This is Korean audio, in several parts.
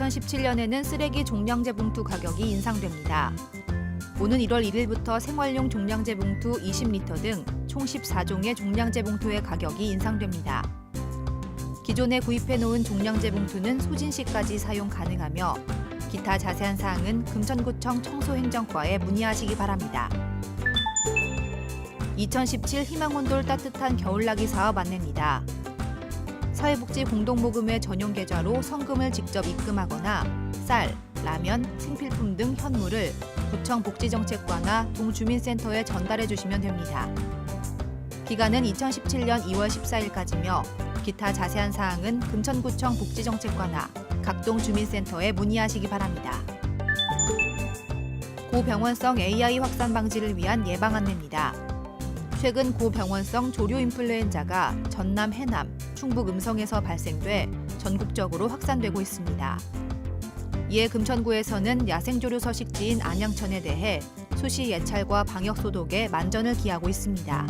2017년에는 쓰레기 종량제 봉투 가격이 인상됩니다. 오는 1월 1일부터 생활용 종량제 봉투 20리터 등 총 14종의 종량제 봉투의 가격이 인상됩니다. 기존에 구입해 놓은 종량제 봉투는 소진 시까지 사용 가능하며 기타 자세한 사항은 금천구청 청소행정과에 문의하시기 바랍니다. 2017 희망온돌 따뜻한 겨울나기 사업 안내입니다. 사회복지 공동모금회 전용 계좌로 성금을 직접 입금하거나 쌀, 라면, 생필품 등 현물을 구청 복지정책과나 동주민센터에 전달해 주시면 됩니다. 기간은 2017년 2월 14일까지며 기타 자세한 사항은 금천구청 복지정책과나 각동 주민센터에 문의하시기 바랍니다. 고병원성 AI 확산 방지를 위한 예방 안내입니다. 최근 고병원성 조류 인플루엔자가 전남 해남, 충북 음성에서 발생돼 전국적으로 확산되고 있습니다. 이에 금천구에서는 야생조류 서식지인 안양천에 대해 수시 예찰과 방역 소독에 만전을 기하고 있습니다.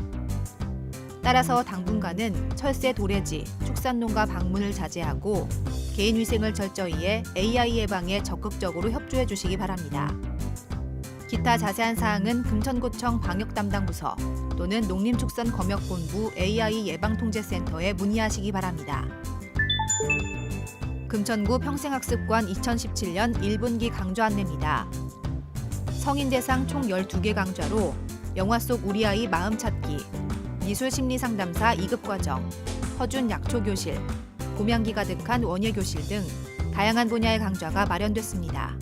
따라서 당분간은 철새 도래지, 축산농가 방문을 자제하고 개인 위생을 철저히 해 AI 예방에 적극적으로 협조해 주시기 바랍니다. 기타 자세한 사항은 금천구청 방역 담당 부서 또는 농림축산검역본부 AI 예방통제센터에 문의하시기 바랍니다. 금천구 평생학습관 2017년 1분기 강좌 안내입니다. 성인 대상 총 12개 강좌로 영화 속 우리 아이 마음 찾기, 미술 심리 상담사 2급 과정, 허준 약초 교실, 곰향기 가득한 원예 교실 등 다양한 분야의 강좌가 마련됐습니다.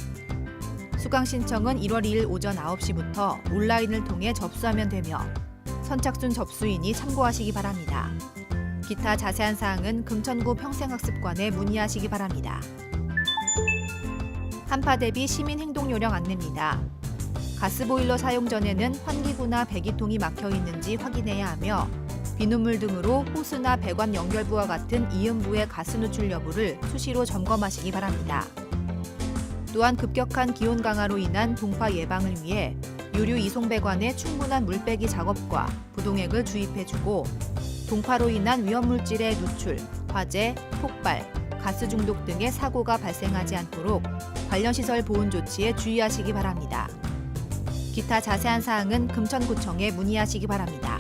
수강 신청은 1월 2일 오전 9시부터 온라인을 통해 접수하면 되며 선착순 접수인이 참고하시기 바랍니다. 기타 자세한 사항은 금천구 평생학습관에 문의하시기 바랍니다. 한파 대비 시민 행동 요령 안내입니다. 가스보일러 사용 전에는 환기구나 배기통이 막혀 있는지 확인해야 하며 비눗물 등으로 호스나 배관 연결부와 같은 이음부의 가스 누출 여부를 수시로 점검하시기 바랍니다. 또한 급격한 기온 강화로 인한 동파 예방을 위해 유류 이송 배관에 충분한 물빼기 작업과 부동액을 주입해주고 동파로 인한 위험물질의 누출, 화재, 폭발, 가스 중독 등의 사고가 발생하지 않도록 관련 시설 보온 조치에 주의하시기 바랍니다. 기타 자세한 사항은 금천구청에 문의하시기 바랍니다.